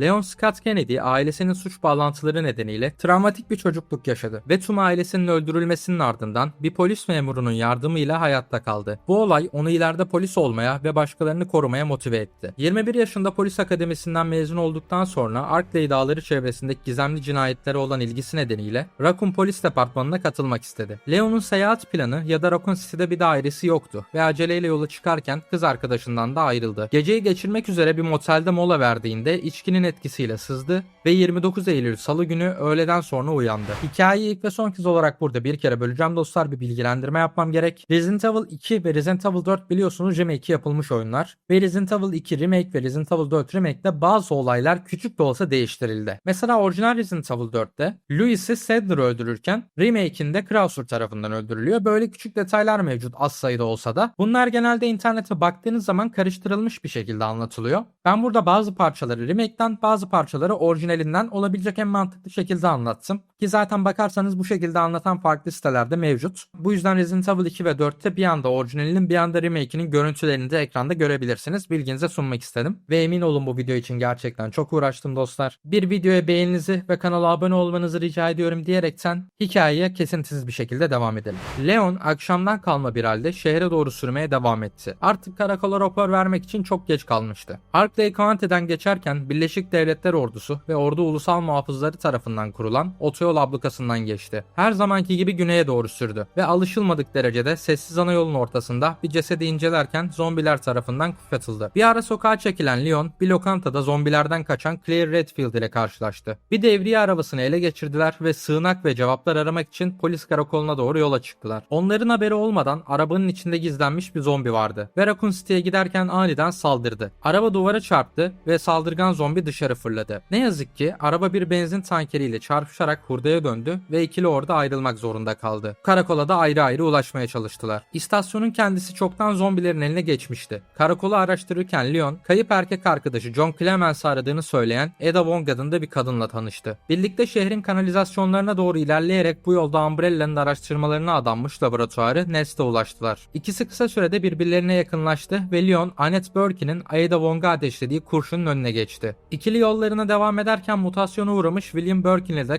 Leon Scott Kennedy ailesinin suç bağlantıları nedeniyle travmatik bir çocukluk yaşadı ve tüm ailesinin öldürülmesinin ardından bir polis memurunun yardımıyla hayatta kaldı. Bu olay onu ileride polis olmaya ve başkalarını korumaya motive etti. 21 yaşında polis akademisinden mezun olduktan sonra Arkley Dağları çevresindeki gizemli cinayetlere olan ilgisi nedeniyle Raccoon Polis Departmanı'na katılmak istedi. Leon'un seyahat planı ya da Raccoon City'de bir dairesi yoktu ve aceleyle yola çıkarken kız arkadaşından da ayrıldı. Geceyi geçirmek üzere bir motelde mola verdiğinde içkinin etkisiyle sızdı ve 29 Eylül Salı günü öğleden sonra uyandı. Hikayeyi ilk ve son kez olarak burada bir kere böleceğim dostlar bir bilgilendirme yapmam gerek. Resident Evil 2 ve Resident Evil 4 biliyorsunuz remake yapılmış oyunlar ve Resident Evil 2 remake ve Resident Evil 4 remake'de bazı olaylar küçük de olsa değiştirildi. Mesela orijinal Resident Evil 4'te Louis'i Sadler öldürürken remake'inde Krauser tarafından öldürülüyor. Böyle küçük detaylar mevcut az sayıda olsa da. Bunlar genelde internete baktığınız zaman karıştırılmış bir şekilde anlatılıyor. Ben burada bazı parçaları remake'den bazı parçaları orijinalinden olabilecek en mantıklı şekilde anlattım. Ki zaten bakarsanız bu şekilde anlatan farklı sitelerde mevcut. Bu yüzden Resident Evil 2 ve 4'te bir anda orijinalinin bir anda remake'inin görüntülerini de ekranda görebilirsiniz. Bilginize sunmak istedim. Ve emin olun bu video için gerçekten çok uğraştım dostlar. Bir videoya beğeninizi ve kanala abone olmanızı rica ediyorum diyerekten hikayeye kesintisiz bir şekilde devam edelim. Leon akşamdan kalma bir halde şehre doğru sürmeye devam etti. Artık karakola rapor vermek için çok geç kalmıştı. Arkley County'den geçerken Birleşik Devletler Ordusu ve Ordu Ulusal Muhafızları tarafından kurulan otoyol ablukasından geçti. Her zamanki gibi güneye doğru sürdü ve alışılmadık derecede sessiz ana yolun ortasında bir cesedi incelerken zombiler tarafından kuşatıldı. Bir ara sokağa çekilen Leon bir lokantada zombilerden kaçan Claire Redfield ile karşılaştı. Bir devriye arabasını ele geçirdiler ve sığınak ve cevaplar aramak için polis karakoluna doğru yola çıktılar. Onların haberi olmadan arabanın içinde gizlenmiş bir zombi vardı ve Raccoon City'ye giderken aniden saldırdı. Araba duvara çarptı ve saldırgan zombi dışarı fırladı. Ne yazık ki araba bir benzin tankeriyle çarpışarak hurdaya döndü ve ikili orada ayrılmak zorunda kaldı. Karakola da ayrı ayrı ulaşmaya çalıştılar. İstasyonun kendisi çoktan zombilerin eline geçmişti. Karakolu araştırırken Leon, kayıp erkek arkadaşı John Clemens'ı aradığını söyleyen Ada Wong adında bir kadınla tanıştı. Birlikte şehrin kanalizasyonlarına doğru ilerleyerek bu yolda Umbrella'nın araştırmalarına adanmış laboratuvarı Nest'e ulaştılar. İkisi kısa sürede birbirlerine yakınlaştı ve Leon, Annette Birkin'in Ada Wong'a ateşlediği kurşunun önüne geçti. İkili yollarına devam ederken mutasyona uğramış William Birkin ile de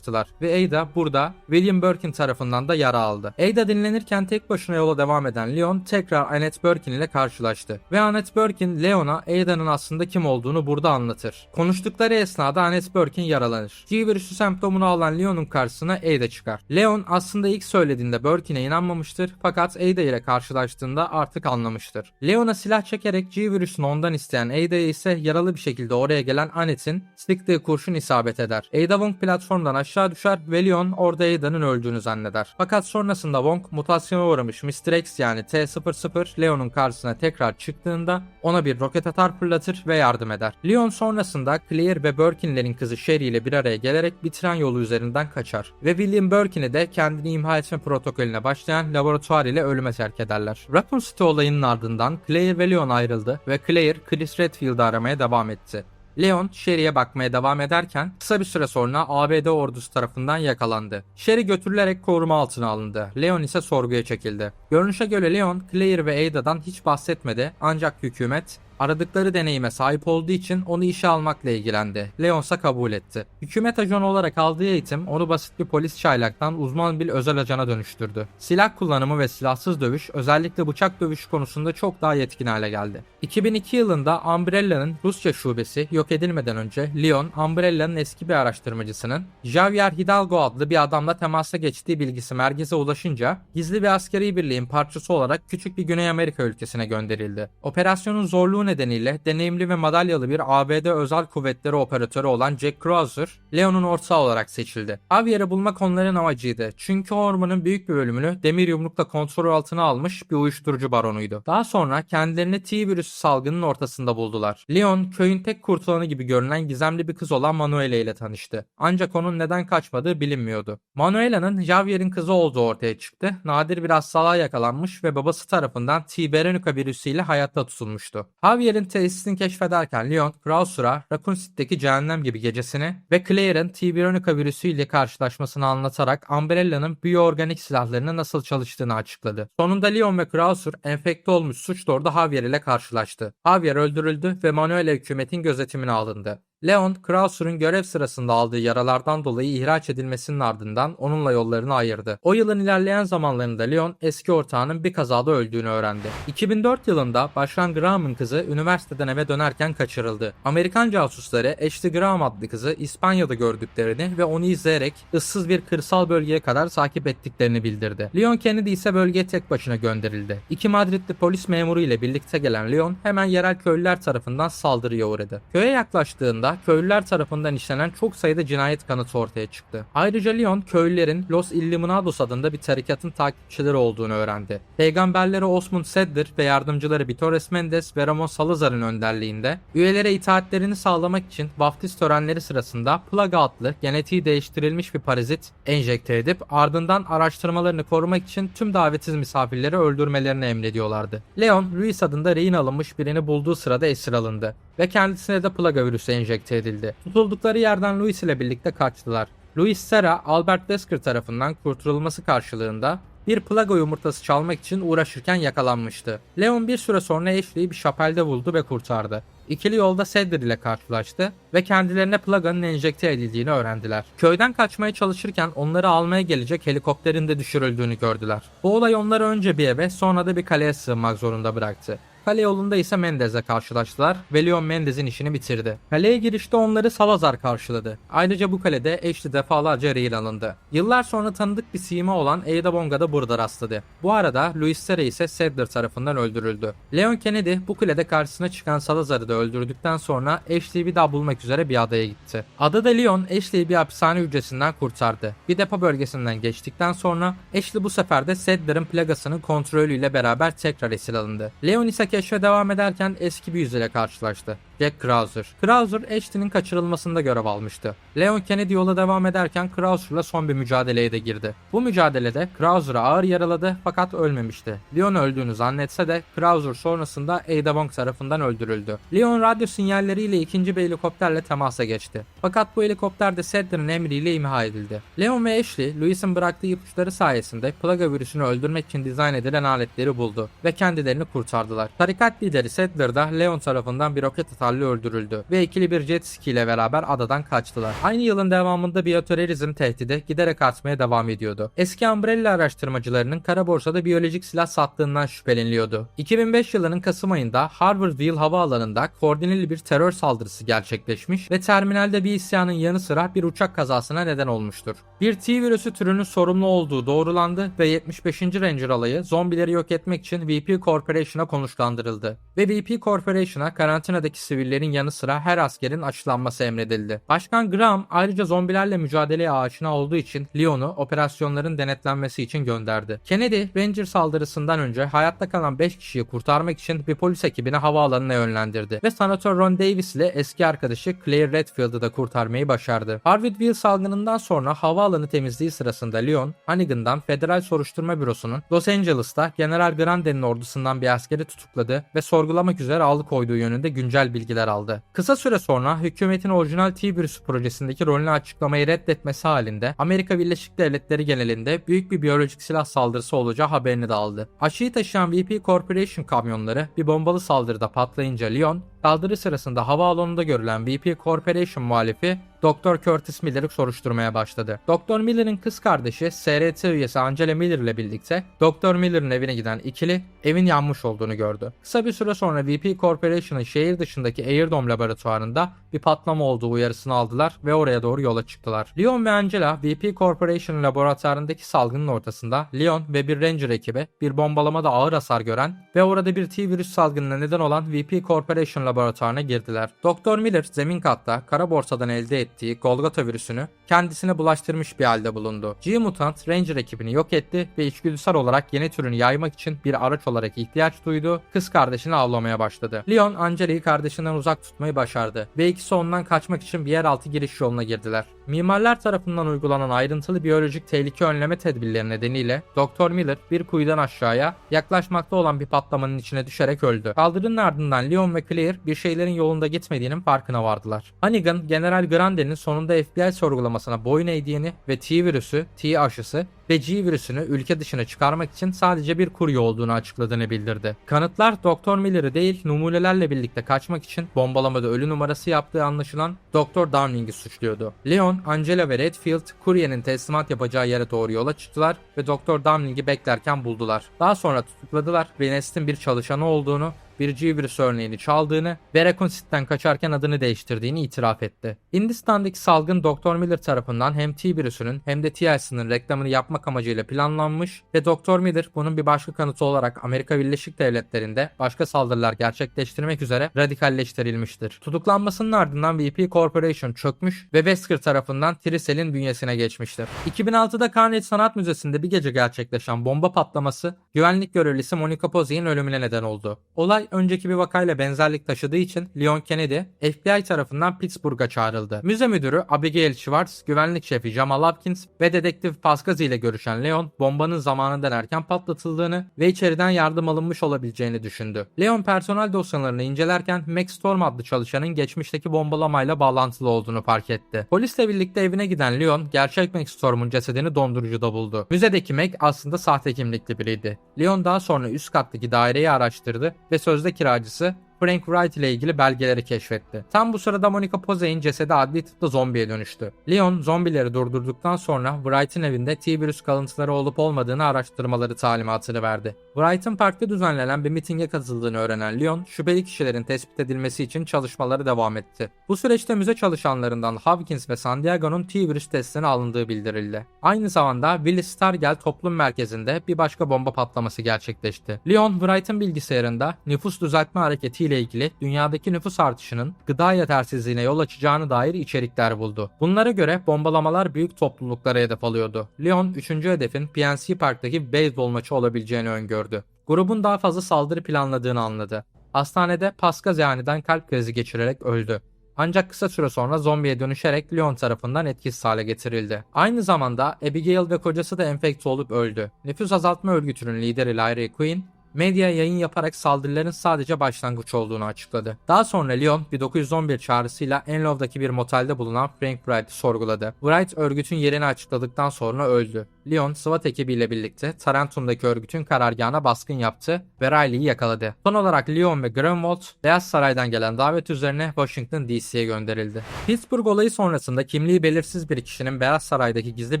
karşılaştılar ve Ada burada William Birkin tarafından da yara aldı. Ada dinlenirken tek başına yola devam eden Leon tekrar Annette Birkin ile karşılaştı ve Annette Birkin Leon'a Ada'nın aslında kim olduğunu burada anlatır. Konuştukları esnada Annette Birkin yaralanır. G virüsü semptomunu alan Leon'un karşısına Ada çıkar. Leon aslında ilk söylediğinde Birkin'e inanmamıştır fakat Ada ile karşılaştığında artık anlamıştır. Leon'a silah çekerek G virüsünü ondan isteyen Ada'ya ise yaralı bir şekilde oraya gelen Annette'in sıktığı kurşun isabet eder. Ada Wong platformdan aşağı düşer ve Leon orada Ada'nın öldüğünü zanneder. Fakat sonrasında Wong mutasyona uğramış Mr. X yani T-00 Leon'un karşısına tekrar çıktığında ona bir roket atar fırlatır ve yardım eder. Leon sonrasında Claire ve Birkin'lerin kızı Sherry ile bir araya gelerek bir tren yolu üzerinden kaçar ve William Birkin'i de kendini imha etme protokolüne başlayan laboratuvar ile ölüme terk ederler. Raccoon City olayının ardından Claire ve Leon ayrıldı ve Claire Chris Redfield'ı aramaya devam etti. Leon, Sherry'e bakmaya devam ederken kısa bir süre sonra ABD ordusu tarafından yakalandı. Sherry götürülerek koruma altına alındı. Leon ise sorguya çekildi. Görünüşe göre Leon, Claire ve Ada'dan hiç bahsetmedi ancak hükümet aradıkları deneyime sahip olduğu için onu işe almakla ilgilendi. Leon ise kabul etti. Hükümet ajanı olarak aldığı eğitim onu basit bir polis çaylaktan uzman bir özel ajana dönüştürdü. Silah kullanımı ve silahsız dövüş özellikle bıçak dövüşü konusunda çok daha yetkin hale geldi. 2002 yılında Umbrella'nın Rusya şubesi yok edilmeden önce Leon, Umbrella'nın eski bir araştırmacısının Javier Hidalgo adlı bir adamla temasa geçtiği bilgisi merkeze ulaşınca gizli bir askeri birliğin parçası olarak küçük bir Güney Amerika ülkesine gönderildi. Operasyonun zorluğu nedeniyle deneyimli ve madalyalı bir ABD özel kuvvetleri operatörü olan Jack Krauser, Leon'un ortağı olarak seçildi. Javier'i bulmak onların amacıydı. Çünkü ormanın büyük bir bölümünü demir yumrukla kontrol altına almış bir uyuşturucu baronuydu. Daha sonra kendilerini T virüsü salgının ortasında buldular. Leon, köyün tek kurtulanı gibi görünen gizemli bir kız olan Manuela ile tanıştı. Ancak onun neden kaçmadığı bilinmiyordu. Manuela'nın Javier'in kızı olduğu ortaya çıktı. Nadir bir hastalığa yakalanmış ve babası tarafından T. Berenica virüsüyle hayatta tutulmuştu. Javier'in tesisini keşfederken Leon, Krauser'a Raccoon City'deki cehennem gibi gecesini ve Claire'ın T. Veronica virüsüyle karşılaşmasını anlatarak Umbrella'nın biyoorganik silahlarının nasıl çalıştığını açıkladı. Sonunda Leon ve Krauser enfekte olmuş suç lordu Javier ile karşılaştı. Javier öldürüldü ve Manuela hükümetin gözetimine alındı. Leon, Krauser'ın görev sırasında aldığı yaralardan dolayı ihraç edilmesinin ardından onunla yollarını ayırdı. O yılın ilerleyen zamanlarında Leon eski ortağının bir kazada öldüğünü öğrendi. 2004 yılında Başkan Graham'ın kızı üniversiteden eve dönerken kaçırıldı. Amerikan casusları Ashley Graham adlı kızı İspanya'da gördüklerini ve onu izleyerek ıssız bir kırsal bölgeye kadar takip ettiklerini bildirdi. Leon Kennedy ise bölgeye tek başına gönderildi. İki Madridli polis memuru ile birlikte gelen Leon hemen yerel köylüler tarafından saldırıya uğradı. Köye yaklaştığında köylüler tarafından işlenen çok sayıda cinayet kanıtı ortaya çıktı. Ayrıca Leon köylülerin Los Illuminados adında bir tarikatın takipçileri olduğunu öğrendi. Peygamberleri Osmond Sedler ve yardımcıları Vitores Mendes ve Ramon Salazar'ın önderliğinde üyelere itaatlerini sağlamak için vaftiz törenleri sırasında Plaga adlı genetiği değiştirilmiş bir parazit enjekte edip ardından araştırmalarını korumak için tüm davetsiz misafirleri öldürmelerini emrediyorlardı. Leon, Ruiz adında rehin alınmış birini bulduğu sırada esir alındı ve kendisine de plaga virüsü enjekte edildi. Tutuldukları yerden Louis ile birlikte kaçtılar. Louis Serra, Albert Wesker tarafından kurtarılması karşılığında bir plaga yumurtası çalmak için uğraşırken yakalanmıştı. Leon bir süre sonra Ashley'i bir şapelde buldu ve kurtardı. İkili yolda Cedric ile karşılaştı ve kendilerine plaganın enjekte edildiğini öğrendiler. Köyden kaçmaya çalışırken onları almaya gelecek helikopterin de düşürüldüğünü gördüler. Bu olay onları önce bir eve sonra da bir kaleye sığınmak zorunda bıraktı. Kale yolunda ise Mendez'le karşılaştılar ve Leon Mendez'in işini bitirdi. Kaleye girişte onları Salazar karşıladı. Ayrıca bu kalede Ashley defalarca rehin alındı. Yıllar sonra tanıdık bir sima olan Ada Bonga da burada rastladı. Bu arada Luis Serra ise Sadler tarafından öldürüldü. Leon Kennedy bu kulede karşısına çıkan Salazar'ı da öldürdükten sonra Ashley'i bir daha bulmak üzere bir adaya gitti. Adada Leon Ashley'i bir hapishane hücresinden kurtardı. Bir depo bölgesinden geçtikten sonra Ashley bu sefer de Sadler'ın plagasının kontrolüyle beraber tekrar esir alındı. Leon ise keşfe devam ederken eski bir yüzüyle karşılaştı. Jack Krauser. Krauser, Ashton'in kaçırılmasında görev almıştı. Leon Kennedy yola devam ederken Krauser'la son bir mücadeleye de girdi. Bu mücadelede Krauser'ı ağır yaraladı fakat ölmemişti. Leon öldüğünü zannetse de Krauser sonrasında Ada Wong tarafından öldürüldü. Leon radyo sinyalleriyle ikinci bir helikopterle temasa geçti. Fakat bu helikopter de Sadler'ın emriyle imha edildi. Leon ve Ashley, Louis'in bıraktığı ipuçları sayesinde plaga virüsünü öldürmek için dizayn edilen aletleri buldu ve kendilerini kurtardılar. Tarikat lideri Sadler da Leon tarafından bir roket atarlı öldürüldü ve ikili bir jet ski ile beraber adadan kaçtılar. Aynı yılın devamında biyoterörizm tehdidi giderek artmaya devam ediyordu. Eski Umbrella araştırmacılarının kara borsada biyolojik silah sattığından şüpheleniliyordu. 2005 yılının Kasım ayında Harvardville havaalanında koordineli bir terör saldırısı gerçekleşmiş ve terminalde bir isyanın yanı sıra bir uçak kazasına neden olmuştur. Bir T virüsü türünün sorumlu olduğu doğrulandı ve 75. Ranger alayı zombileri yok etmek için VP Corporation'a konuşlandırıldı. Ve VP Corporation'a karantinadaki sivillerin yanı sıra her askerin aşılanması emredildi. Başkan Graham ayrıca zombilerle mücadeleye aşina olduğu için Leon'u operasyonların denetlenmesi için gönderdi. Kennedy, Ranger saldırısından önce hayatta kalan 5 kişiyi kurtarmak için bir polis ekibini havaalanına yönlendirdi ve Sanatör Ron Davis ile eski arkadaşı Claire Redfield'ı da kurtarmayı başardı. Harvardville salgınından sonra havaalanı temizliği sırasında Leon, Hannigan'dan Federal Soruşturma Bürosu'nun Los Angeles'ta General Grande'nin ordusundan bir askeri tutukladı ve sorgulamak üzere alıkoyduğu yönünde güncel bilgiler aldı. Kısa süre sonra hükümetin orijinal T-Virüs projesindeki rolünü açıklamayı reddetmesi halinde Amerika Birleşik Devletleri genelinde büyük bir biyolojik silah saldırısı olacağı haberini de aldı. Aşıyı taşıyan VP Corporation kamyonları bir bombalı saldırıda patlayınca Leon, saldırı sırasında havaalanında görülen VP Corporation muhalifi Dr. Curtis Miller'ı soruşturmaya başladı. Dr. Miller'ın kız kardeşi SRT üyesi Angela Miller ile birlikte Dr. Miller'ın evine giden ikili evin yanmış olduğunu gördü. Kısa bir süre sonra VP Corporation'ın şehir dışındaki Airdome laboratuvarında bir patlama olduğu uyarısını aldılar ve oraya doğru yola çıktılar. Leon ve Angela VP Corporation laboratuvarındaki salgının ortasında Leon ve bir Ranger ekibi bir bombalamada ağır hasar gören ve orada bir T-virüs salgınına neden olan VP Corporation laboratuvarına girdiler. Dr. Miller zemin katta kara borsadan elde ettiği Golgotha virüsünü kendisine bulaştırmış bir halde bulundu. G-Mutant Ranger ekibini yok etti ve içgüdüsel olarak yeni türünü yaymak için bir araç olarak ihtiyaç duydu. Kız kardeşini avlamaya başladı. Leon Angela'yı kardeşinden uzak tutmayı başardı ve ikisi ondan kaçmak için bir yeraltı giriş yoluna girdiler. Mimarlar tarafından uygulanan ayrıntılı biyolojik tehlike önleme tedbirleri nedeniyle Dr. Miller bir kuyudan aşağıya yaklaşmakta olan bir patlamanın içine düşerek öldü. Saldırının ardından Leon ve Claire bir şeylerin yolunda gitmediğinin farkına vardılar. Hannigan, General Grande Shanley'nin sonunda FBI sorgulamasına boyun eğdiğini ve T virüsü, T aşısı ve G virüsünü ülke dışına çıkarmak için sadece bir kurye olduğunu açıkladığını bildirdi. Kanıtlar Doktor Miller'ı değil numunelerle birlikte kaçmak için bombalamada ölü numarası yaptığı anlaşılan Doktor Downing'i suçluyordu. Leon, Angela ve Redfield kuryenin teslimat yapacağı yere doğru yola çıktılar ve Doktor Downing'i beklerken buldular. Daha sonra tutukladılar ve Nest'in bir çalışanı olduğunu bir G virüs örneğini çaldığını ve Raccoon City'den kaçarken adını değiştirdiğini itiraf etti. Hindistan'daki salgın Dr. Miller tarafından hem T virüsünün hem de TLC'nin reklamını yapmak amacıyla planlanmış ve Dr. Miller bunun bir başka kanıtı olarak Amerika Birleşik Devletleri'nde başka saldırılar gerçekleştirmek üzere radikalleştirilmiştir. Tutuklanmasının ardından VP Corporation çökmüş ve Wesker tarafından Tricel'in bünyesine geçmiştir. 2006'da Carnegie Sanat Müzesi'nde bir gece gerçekleşen bomba patlaması güvenlik görevlisi Monica Pozzi'nin ölümüne neden oldu. Olay önceki bir vakayla benzerlik taşıdığı için Leon Kennedy FBI tarafından Pittsburgh'a çağrıldı. Müze müdürü Abigail Schwartz, güvenlik şefi Jamal Hopkins ve dedektif Pascazi ile görüşen Leon bombanın zamanından erken patlatıldığını ve içeriden yardım alınmış olabileceğini düşündü. Leon personel dosyalarını incelerken Max Storm adlı çalışanın geçmişteki bombalamayla bağlantılı olduğunu fark etti. Polisle birlikte evine giden Leon gerçek Max Storm'un cesedini dondurucuda buldu. Müzedeki Mac aslında sahte kimlikli biriydi. Leon daha sonra üst kattaki daireyi araştırdı ve sözde kiracısı Frank Wright ile ilgili belgeleri keşfetti. Tam bu sırada Monica Posey'in cesedi adli tıpta zombiye dönüştü. Leon zombileri durdurduktan sonra Wright'ın evinde T-virüs kalıntıları olup olmadığını araştırmaları talimatını verdi. Wright'ın parkta düzenlenen bir mitinge katıldığını öğrenen Leon, şüpheli kişilerin tespit edilmesi için çalışmaları devam etti. Bu süreçte müze çalışanlarından Hopkins ve San Diego'nun T-virüs testine alındığı bildirildi. Aynı zamanda Willis Stargell toplum merkezinde bir başka bomba patlaması gerçekleşti. Leon, Wright'ın bilgisayarında nüfus düzeltme hareketi ile ilgili dünyadaki nüfus artışının gıda yetersizliğine yol açacağını dair içerikler buldu. Bunlara göre bombalamalar büyük topluluklara hedef alıyordu. Leon, üçüncü hedefin PNC Park'taki beyzbol maçı olabileceğini öngördü. Grubun daha fazla saldırı planladığını anladı. Hastanede Pascal aniden kalp krizi geçirerek öldü. Ancak kısa süre sonra zombiye dönüşerek Leon tarafından etkisiz hale getirildi. Aynı zamanda Abigail ve kocası da enfekte olup öldü. Nüfus azaltma örgütünün lideri Larry Quinn, medya yayın yaparak saldırıların sadece başlangıç olduğunu açıkladı. Daha sonra Leon 1911 çağrısıyla Enlove'daki bir motelde bulunan Frank Wright'ı sorguladı. Wright örgütün yerini açıkladıktan sonra öldü. Leon SWAT ekibiyle birlikte Tarentum'daki örgütün karargahına baskın yaptı ve Riley'i yakaladı. Son olarak Leon ve Grunwald Beyaz Saray'dan gelen davet üzerine Washington DC'ye gönderildi. Pittsburgh olayı sonrasında kimliği belirsiz bir kişinin Beyaz Saray'daki gizli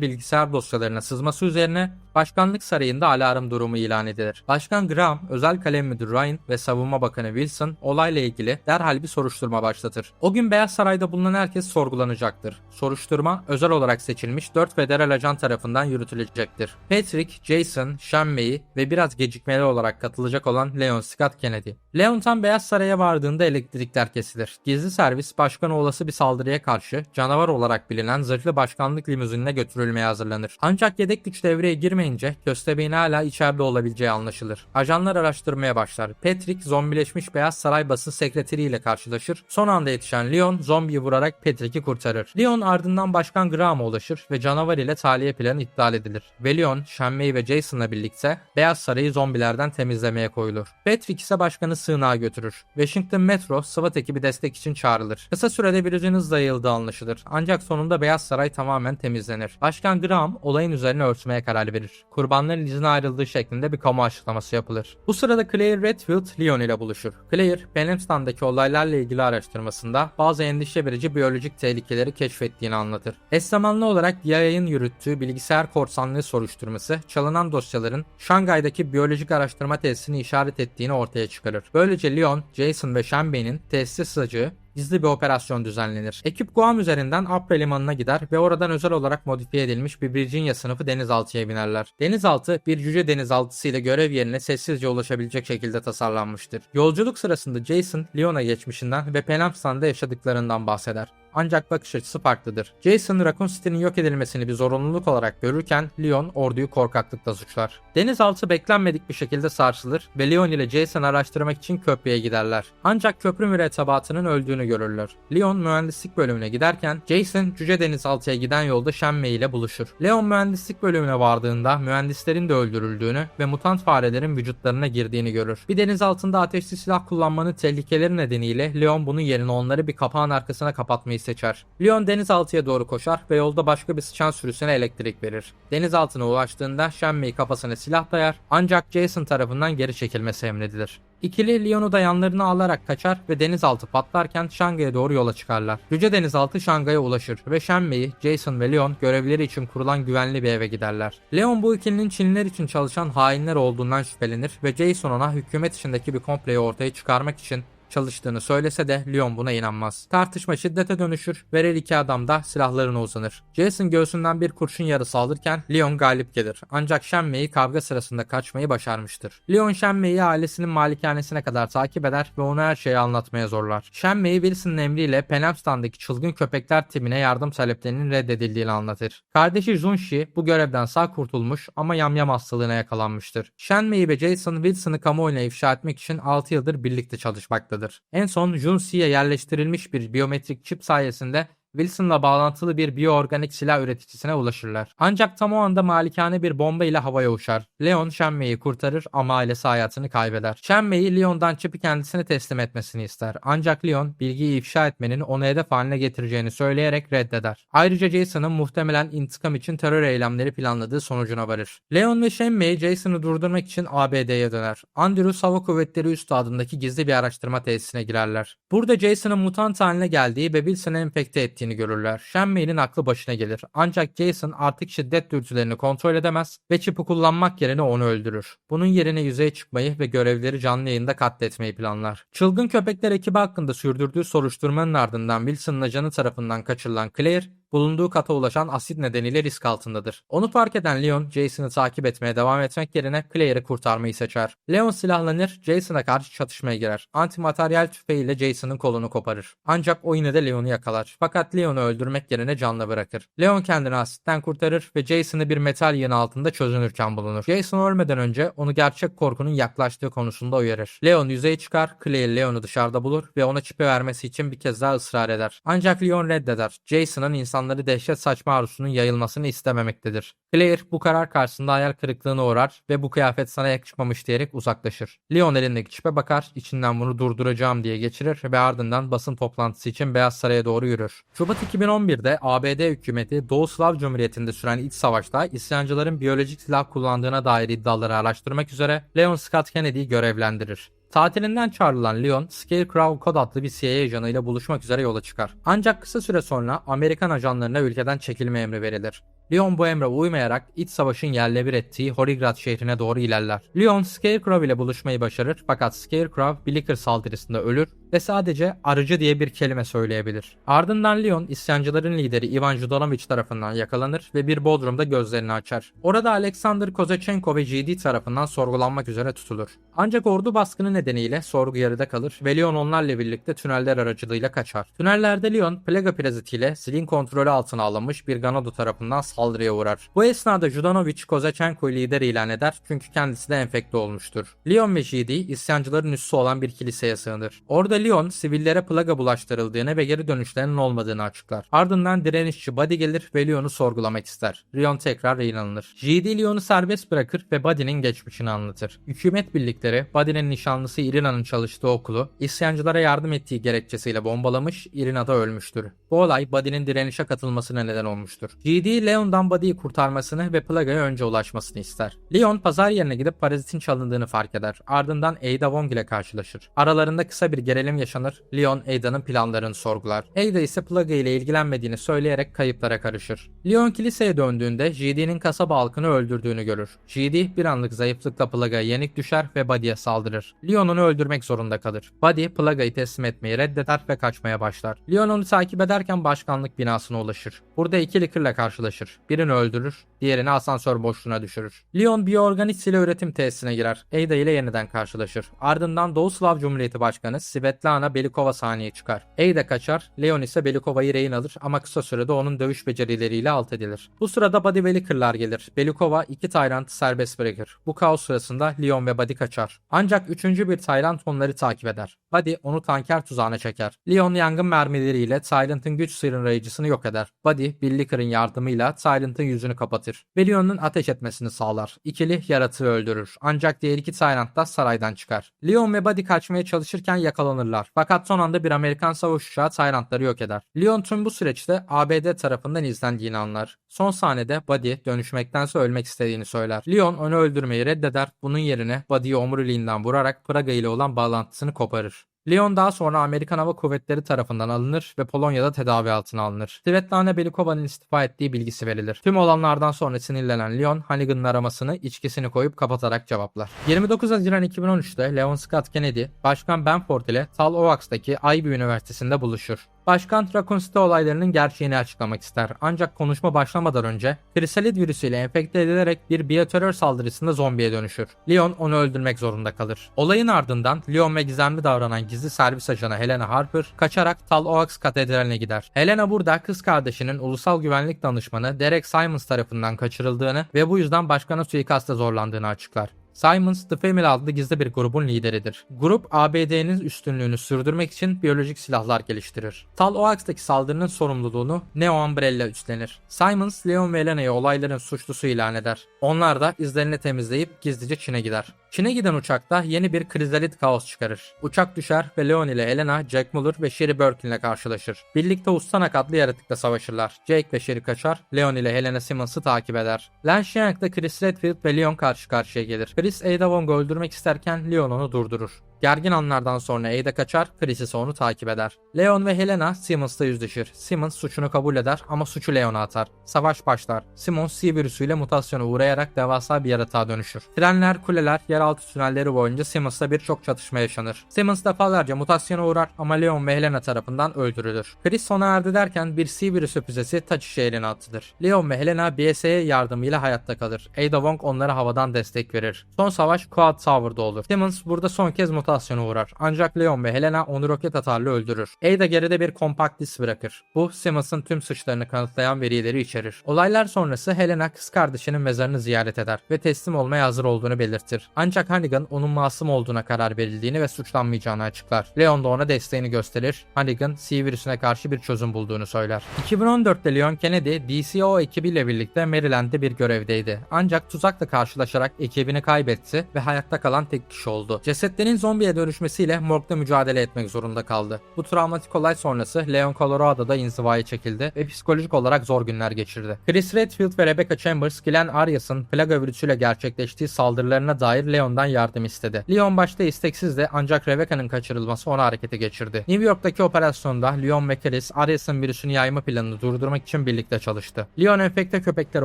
bilgisayar dosyalarına sızması üzerine Başkanlık Sarayı'nda alarm durumu ilan edilir. Başkan Graham, özel kalem müdürü Ryan ve savunma bakanı Wilson olayla ilgili derhal bir soruşturma başlatır. O gün Beyaz Saray'da bulunan herkes sorgulanacaktır. Soruşturma özel olarak seçilmiş 4 federal ajan tarafından yürütülecektir. Patrick, Jason, Sean May ve biraz gecikmeli olarak katılacak olan Leon Scott Kennedy. Leon tam Beyaz Saray'a vardığında elektrikler kesilir. Gizli servis başkanı olası bir saldırıya karşı canavar olarak bilinen zırhlı başkanlık limuzinine götürülmeye hazırlanır. Ancak yedek güç devreye girmeyince köstebeğin hala içeride olabileceği anlaşılır. Ajanlar araştırmaya başlar. Patrick zombileşmiş Beyaz Saray basın sekreteriyle karşılaşır. Son anda yetişen Leon zombiyi vurarak Patrick'i kurtarır. Leon ardından Başkan Graham'a ulaşır ve canavar ile tahliye planı iptal edilir. Ve Leon, Shenmei ve Jason'la birlikte Beyaz Sarayı zombilerden temizlemeye koyulur. Patrick ise başkanı sığınağa götürür. Washington Metro SWAT ekibi destek için çağrılır. Kısa sürede virüsün hızla yayıldığı anlaşılır. Ancak sonunda Beyaz Saray tamamen temizlenir. Başkan Graham olayın üzerine örtmeye karar verir. Kurbanların izine ayrıldığı şeklinde bir kamu açıklaması yapılır. Bu sırada Claire Redfield Leon ile buluşur. Claire, Penhamstan'daki olaylarla ilgili araştırmasında bazı endişe verici biyolojik tehlikeleri keşfettiğini anlatır. Eş zamanlı olarak DIA'nın yürüttüğü bilgisayar korsanlığı soruşturması, çalınan dosyaların Şangay'daki biyolojik araştırma tesisini işaret ettiğini ortaya çıkarır. Böylece Leon, Jason ve Shanbei'nin tesis sığacığı gizli bir operasyon düzenlenir. Ekip Guam üzerinden Apra limanına gider ve oradan özel olarak modifiye edilmiş bir Virginia sınıfı denizaltıya binerler. Denizaltı bir cüce denizaltısı ile görev yerine sessizce ulaşabilecek şekilde tasarlanmıştır. Yolculuk sırasında Jason, Leon'a geçmişinden ve Penhamstan'da yaşadıklarından bahseder. Ancak bakış açısı farklıdır. Jason, Raccoon City'nin yok edilmesini bir zorunluluk olarak görürken Leon orduyu korkaklıkla suçlar. Denizaltı beklenmedik bir şekilde sarsılır ve Leon ile Jason araştırmak için köprüye giderler. Ancak köprü mürettebatının öldüğünü görürler. Leon mühendislik bölümüne giderken Jason cüce denizaltıya giden yolda Shenmei ile buluşur. Leon mühendislik bölümüne vardığında mühendislerin de öldürüldüğünü ve mutant farelerin vücutlarına girdiğini görür. Bir denizaltında ateşli silah kullanmanın tehlikeleri nedeniyle Leon bunun yerine onları bir kapağın arkasına kapatmayı seçer. Leon denizaltıya doğru koşar ve yolda başka bir sıçan sürüsüne elektrik verir. Denizaltına ulaştığında Shenmei kafasına silah dayar ancak Jason tarafından geri çekilmesi emredilir. İkili Leon'u da yanlarına alarak kaçar ve denizaltı patlarken Şangay'a doğru yola çıkarlar. Yüce denizaltı Şangay'a ulaşır ve Shenmei, Jason ve Leon görevleri için kurulan güvenli bir eve giderler. Leon bu ikilinin Çinliler için çalışan hainler olduğundan şüphelenir ve Jason ona hükümet içindeki bir komployu ortaya çıkarmak için çalıştığını söylese de Leon buna inanmaz. Tartışma şiddete dönüşür ve her iki adam da silahlarına uzanır. Jason göğsünden bir kurşun yarısı alırken Leon galip gelir. Ancak Shenmei kavga sırasında kaçmayı başarmıştır. Leon Shenmei'yi ailesinin malikanesine kadar takip eder ve ona her şeyi anlatmaya zorlar. Shenmei Wilson'ın emriyle Penamstan'daki çılgın köpekler timine yardım taleplerinin reddedildiğini anlatır. Kardeşi Junshi bu görevden sağ kurtulmuş ama yamyam hastalığına yakalanmıştır. Shenmei ve Jason Wilson'ı kamuoyuna ifşa etmek için 6 yıldır birlikte çalışmaktadır. En son Junsi'ye yerleştirilmiş bir biyometrik çip sayesinde Wilson'la bağlantılı bir bioorganik silah üreticisine ulaşırlar. Ancak tam o anda malikane bir bomba ile havaya uçar. Leon Shenmei'yi kurtarır ama ailesi hayatını kaybeder. Shenmei Leon'dan çipi kendisine teslim etmesini ister. Ancak Leon bilgiyi ifşa etmenin onu hedef haline getireceğini söyleyerek reddeder. Ayrıca Jason'ın muhtemelen intikam için terör eylemleri planladığı sonucuna varır. Leon ve Shenmei Jason'ı durdurmak için ABD'ye döner. Andrews Hava Kuvvetleri Üstü adındaki gizli bir araştırma tesisine girerler. Burada Jason'ın mutant haline geldiği ve Wilson'ı enfekte ettiği ettiğini görürler. Shenmei'nin aklı başına gelir. Ancak Jason artık şiddet dürtülerini kontrol edemez ve çipi kullanmak yerine onu öldürür. Bunun yerine yüzeye çıkmayı ve görevleri canlı yayında katletmeyi planlar. Çılgın köpekler ekibi hakkında sürdürdüğü soruşturmanın ardından Wilson'ın ajanı tarafından kaçırılan Claire, bulunduğu kata ulaşan asit nedeniyle risk altındadır. Onu fark eden Leon, Jason'ı takip etmeye devam etmek yerine Claire'ı kurtarmayı seçer. Leon silahlanır, Jason'a karşı çatışmaya girer. Antimateryal tüfeğiyle Jason'ın kolunu koparır. Ancak o yine de Leon'u yakalar. Fakat Leon'u öldürmek yerine canla bırakır. Leon kendini asitten kurtarır ve Jason'ı bir metal yığını altında çözünürken bulunur. Jason ölmeden önce onu gerçek korkunun yaklaştığı konusunda uyarır. Leon yüzeye çıkar, Claire Leon'u dışarıda bulur ve ona çipi vermesi için bir kez daha ısrar eder. Ancak Leon reddeder. Jason'ın insanları dehşet saçma arzusunun yayılmasını istememektedir. Claire bu karar karşısında hayal kırıklığına uğrar ve bu kıyafet sana yakışmamış diyerek uzaklaşır. Leon elindeki çipe bakar, içinden bunu durduracağım diye geçirir ve ardından basın toplantısı için Beyaz Saray'a doğru yürür. Şubat 2011'de ABD hükümeti Doğu Slav Cumhuriyeti'nde süren iç savaşta isyancıların biyolojik silah kullandığına dair iddiaları araştırmak üzere Leon Scott Kennedy'yi görevlendirir. Tatilinden çağrılan Leon, Scarecrow kod adlı bir CIA ajanıyla buluşmak üzere yola çıkar. Ancak kısa süre sonra Amerikan ajanlarına ülkeden çekilme emri verilir. Leon bu emre uymayarak iç savaşın yerle bir ettiği Horigrad şehrine doğru ilerler. Leon Scarecrow ile buluşmayı başarır fakat Scarecrow Blicker saldırısında ölür ve sadece arıcı diye bir kelime söyleyebilir. Ardından Leon isyancıların lideri Ivan Judanovich tarafından yakalanır ve bir bodrumda gözlerini açar. Orada Alexander Kozachenko ve GD tarafından sorgulanmak üzere tutulur. Ancak ordu baskını nedeniyle sorgu yarıda kalır ve Leon onlarla birlikte tüneller aracılığıyla kaçar. Tünellerde Leon plaga parazitiyle silin kontrolü altına alınmış bir Ganado tarafından saldırıya uğrar. Bu esnada Judanovich Kozachenko'yu lider ilan eder çünkü kendisi de enfekte olmuştur. Leon ve GD isyancıların üssü olan bir kiliseye sığınır. Orada Leon sivillere plaga bulaştırıldığını ve geri dönüşlerinin olmadığını açıklar. Ardından direnişçi Buddy gelir ve Leon'u sorgulamak ister. Leon tekrar alınır. GD Leon'u serbest bırakır ve Buddy'nin geçmişini anlatır. Hükümet birlikleri Buddy'nin nişanlısı Irina'nın çalıştığı okulu isyancılara yardım ettiği gerekçesiyle bombalamış, Irina da ölmüştür. Bu olay Buddy'nin direnişe katılmasına neden olmuştur. GD Leon'dan Buddy'yi kurtarmasını ve plagaya önce ulaşmasını ister. Leon pazar yerine gidip parazitin çalındığını fark eder. Ardından Ada Wong ile karşılaşır. Aralarında kısa bir gerilim yaşanır. Leon Ada'nın planlarını sorgular. Ada ise Plaga ile ilgilenmediğini söyleyerek kayıplara karışır. Leon kiliseye döndüğünde JD'nin kasaba halkını öldürdüğünü görür. JD bir anlık zayıflıkla Plaga'ya yenik düşer ve Buddy'ye saldırır. Leon onu öldürmek zorunda kalır. Buddy Plaga'yı teslim etmeyi reddeder ve kaçmaya başlar. Leon onu takip ederken başkanlık binasına ulaşır. Burada iki Licker'la karşılaşır. Birini öldürür, diğerini asansör boşluğuna düşürür. Leon biyoorganik silah üretim tesisine girer. Ada ile yeniden karşılaşır. Ardından Doğu Slav Cumhuriyeti Başkanı Svetlana Belikova sahneye çıkar. Ada kaçar, Leon ise Belikova'yı rehin alır ama kısa sürede onun dövüş becerileriyle alt edilir. Bu sırada Buddy ve Licker'lar gelir. Belikova iki Tyrant'ı serbest bırakır. Bu kaos sırasında Leon ve Buddy kaçar. Ancak 3. bir Tyrant onları takip eder. Buddy onu tanker tuzağına çeker. Leon yangın mermileriyle Tyrant'ın güç sıyırlayıcısını yok eder. Buddy, Bill Licker'ın yardımıyla Tyrant'ın yüzünü kapatır ve Leon'un ateş etmesini sağlar. İkili yaratığı öldürür. Ancak diğer iki Tyrant da saraydan çıkar. Leon ve Buddy kaçmaya çalışırken yakalanırlar. Fakat son anda bir Amerikan savaş uçağı Tyrant'ları yok eder. Leon tüm bu süreçte ABD tarafından izlendiğini anlar. Son sahnede Buddy dönüşmektense ölmek istediğini söyler. Leon onu öldürmeyi reddeder. Bunun yerine Buddy'yi omuriliğinden vurarak Praga ile olan bağlantısını koparır. Leon daha sonra Amerikan Hava Kuvvetleri tarafından alınır ve Polonya'da tedavi altına alınır. Svetlana Belikova'nın istifa ettiği bilgisi verilir. Tüm olanlardan sonra sinirlenen Leon, Hannigan'ın aramasını içkisini koyup kapatarak cevaplar. 29 Haziran 2013'te Leon Scott Kennedy, Başkan Benford ile Tal Oaks'taki Ivy Üniversitesi'nde buluşur. Başkan Raccoon olaylarının gerçeğini açıklamak ister. Ancak konuşma başlamadan önce krisalit virüsüyle enfekte edilerek bir biyoterör saldırısında zombiye dönüşür. Leon onu öldürmek zorunda kalır. Olayın ardından Leon ve gizemli davranan gizli servis ajanı Helena Harper kaçarak Tal Oaks Katedrali'ne gider. Helena burada kız kardeşinin ulusal güvenlik danışmanı Derek Simons tarafından kaçırıldığını ve bu yüzden başkana suikasta zorlandığını açıklar. Simons, The Family adlı gizli bir grubun lideridir. Grup, ABD'nin üstünlüğünü sürdürmek için biyolojik silahlar geliştirir. Tal Oaks'taki saldırının sorumluluğunu Neo Umbrella üstlenir. Simons, Leon ve Elena'yı olayların suçlusu ilan eder. Onlar da izlerini temizleyip gizlice Çin'e gider. Çin'e giden uçakta yeni bir krizalit kaos çıkarır. Uçak düşer ve Leon ile Elena, Jack Muller ve Sherry Birkin ile karşılaşır. Birlikte Ustanak adlı yaratıkla savaşırlar. Jake ve Sherry kaçar, Leon ile Helena Simmons'ı takip eder. Lan Xiang Chris Redfield ve Leon karşı karşıya gelir. Chris Ada Wong'u öldürmek isterken Leon onu durdurur. Gergin anlardan sonra Ada kaçar, Chris ise onu takip eder. Leon ve Helena Simmons'la yüzleşir. Simmons suçunu kabul eder ama suçu Leon'a atar. Savaş başlar. Simmons C virüsüyle mutasyona uğrayarak devasa bir yaratığa dönüşür. Trenler, kuleler, yeraltı tünelleri boyunca Simmons'la birçok çatışma yaşanır. Simmons defalarca mutasyona uğrar ama Leon ve Helena tarafından öldürülür. Chris sona erdi derken bir C virüsü füzesi taç şehrine atılır. Leon ve Helena BSA'ya yardımıyla hayatta kalır. Ada Wong onlara havadan destek verir. Son savaş Quad Tower'da olur. Simmons burada son kez mutasyona uğrar. Ancak Leon ve Helena onu roket atarlı öldürür. Ada geride bir kompakt disk bırakır. Bu Simmons'ın tüm suçlarını kanıtlayan verileri içerir. Olaylar sonrası Helena kız kardeşinin mezarını ziyaret eder ve teslim olmaya hazır olduğunu belirtir. Ancak Hannigan onun masum olduğuna karar verildiğini ve suçlanmayacağını açıklar. Leon da ona desteğini gösterir. Hannigan C virüsüne karşı bir çözüm bulduğunu söyler. 2014'te Leon Kennedy DCO ekibiyle birlikte Maryland'de bir görevdeydi. Ancak tuzakla karşılaşarak ekibini kaybetti ve hayatta kalan tek kişi oldu. Cesetlerin zombiye dönüşmesiyle morgda mücadele etmek zorunda kaldı. Bu travmatik olay sonrası Leon Colorado'da inzivaya çekildi ve psikolojik olarak zor günler geçirdi. Chris Redfield ve Rebecca Chambers, Glenn Arias'ın plaga virüsüyle gerçekleştiği saldırılarına dair Leon'dan yardım istedi. Leon başta isteksizdi ancak Rebecca'nın kaçırılması onu harekete geçirdi. New York'taki operasyonda Leon ve Chris, Arias'ın virüsünü yayma planını durdurmak için birlikte çalıştı. Leon enfekte köpekleri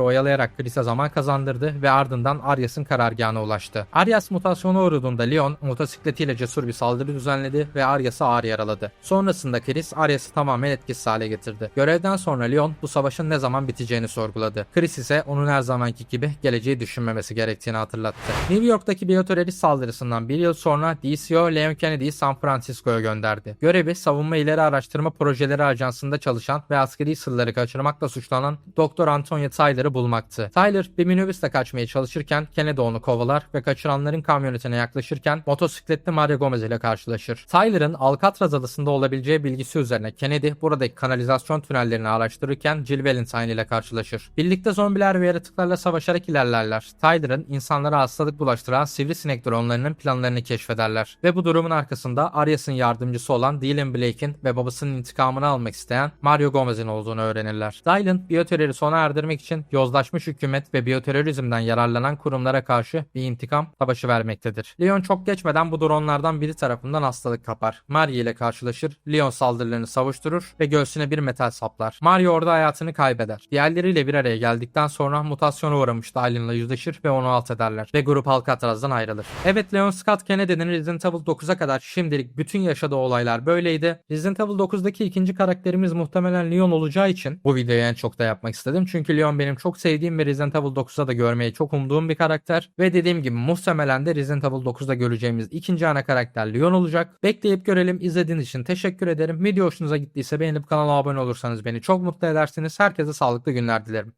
oyalayarak Chris'e zaman kazandırdı ve ardından Arias'ın karargahına ulaştı. Arias mutasyona uğradığında Leon motosikletiyle cesur bir saldırı düzenledi ve Arias'ı ağır yaraladı. Sonrasında Chris Arias'ı tamamen etkisiz hale getirdi. Görevden sonra Leon bu savaşın ne zaman biteceğini sorguladı. Chris ise onun her zamanki gibi geleceği düşünmemesi gerektiğini hatırlattı. New York'taki biyoterörist saldırısından bir yıl sonra DCO Leon Kennedy'yi San Francisco'ya gönderdi. Görevi savunma ileri araştırma projeleri ajansında çalışan ve askeri sırları kaçırmakla suçlanan Dr. Antonio Tyler'ı bulmaktı. Tyler bir minibüsle kaçmaya çalışırken Kennedy onu kovalar ve kaçıranların kamyonetine yaklaşırken motosikletli Mario Gomez ile karşılaşır. Tyler'ın Alcatraz adasında olabileceği bilgisi üzerine Kennedy buradaki kanalizasyon tünellerini araştırırken Jill Valentine ile karşılaşır. Birlikte zombiler ve yaratıklarla savaşarak ilerlerler. Tyler'ın insanlara hastalık bulaştıran sivrisinek dronlarının planlarını keşfederler. Ve bu durumun arkasında Arias'ın yardımcısı olan Dylan Blake'in ve babasının intikamını almak isteyen Mario Gomez'in olduğunu öğrenirler. Dylan, biyoterörü sona erdirmek için yozlaşmış hükümet ve biyoterörizmden yararlanan kurumlara karşı bir intikam savaşı vermektedir. Leon çok geçmeden bu dronlardan biri tarafından hastalık kapar. Mario ile karşılaşır, Leon saldırılarını savuşturur ve göğsüne bir metal saplar. Mario orada hayatını kaybeder. Diğerleriyle bir araya geldikten sonra mutasyona uğramış Dylan'la yüzleşir ve onu alt ederler ve grup Alcatraz'dan ayrılır. Evet Leon Scott Kennedy'nin Resident Evil 9'a kadar şimdilik bütün yaşadığı olaylar böyleydi. Resident Evil 9'daki ikinci karakterimiz muhtemelen Leon olacağı için bu videoyu en çok da yapmak istedim. Çünkü Leon benim çok sevdiğim ve Resident Evil 9'da da görmeyi çok umduğum bir karakter. Ve dediğim gibi muhtemelen de Resident Evil 9'da göreceğimiz ikinci ana karakter Leon olacak. Bekleyip görelim. İzlediğiniz için teşekkür ederim. Video hoşunuza gittiyse beğenip kanala abone olursanız beni çok mutlu edersiniz. Herkese sağlıklı günler dilerim.